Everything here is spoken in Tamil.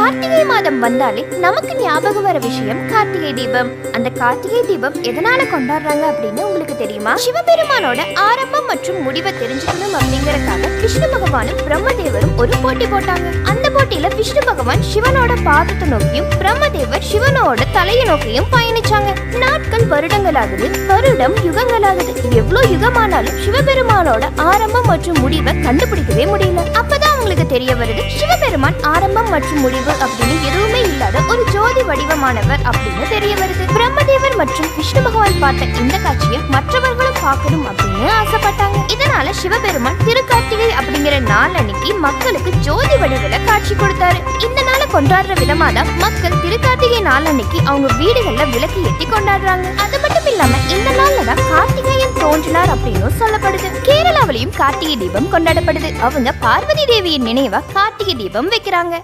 கார்த்திகை மாதம் வந்தாலே நமக்கு ஞாபகம் வர விஷயம் கார்த்திகை தீபம். அந்த கார்த்திகை தீபம் எதனால கொண்டாடுறாங்க அப்படின்னு உங்களுக்கு தெரியுமா? சிவபெருமானோட ஆரம்பம் மற்றும் முடிவை தெரிஞ்சுக்கணும் அப்படிங்கறதுக்காக விஷ்ணு பகவானும் பிரம்மதேவரும் ஒரு போட்டி போட்டாங்க. அந்த போட்டியில விஷ்ணு பகவான் சிவனோட பாதத்தை நோக்கியும் பிரம்மதேவர் சிவனோட தலையை நோக்கியும் பயணிச்சாங்க. நாட்கள் வருடங்கள் ஆகுது வருடம் யுகங்களாகுது. எவ்வளவு யுகமானாலும் சிவபெருமானோட ஆரம்பம் மற்றும் முடிவை கண்டுபிடிக்கவே முடியல. அப்பதான் உங்களுக்கு தெரிய வருது? சிவபெருமான் ஆரம்பம் மற்றும் முடிவு அப்படின்னு எதுவுமே இல்லாத ஒரு ஜோதி வடிவமானவர் அப்படின்னு தெரிய வருது. பிரம்மதேவர் மற்றும் விஷ்ணு பகவான் பார்த்த இந்த காட்சியை மற்றவர்களும் பார்க்கணும் அப்படின்னு ஆசைப்பட்டாங்க. இதனால சிவபெருமான் திருக்கார்த்திகை அப்படிங்கிற நாள் அன்னைக்கு மக்களுக்கு ஜோதி வடிவில காட்சி கொடுத்தாரு. இந்த நாளை கொண்டாடுற விதமா தான் மக்கள் திருக்கார்த்திகை நாள் அன்னைக்கு அவங்க வீடுகள்ல விளக்கு ஏற்றி கொண்டாடுறாங்க. அது மட்டும் இல்லாம இந்த நாள்ல தான் தோன்றினார் அப்படின்னு சொல்லப்படுது. கேரளாவிலையும் கார்த்திகை தீபம் கொண்டாடப்படுது. அவங்க பார்வதி தேவியின் நினைவா கார்த்திகை தீபம் வைக்கிறாங்க.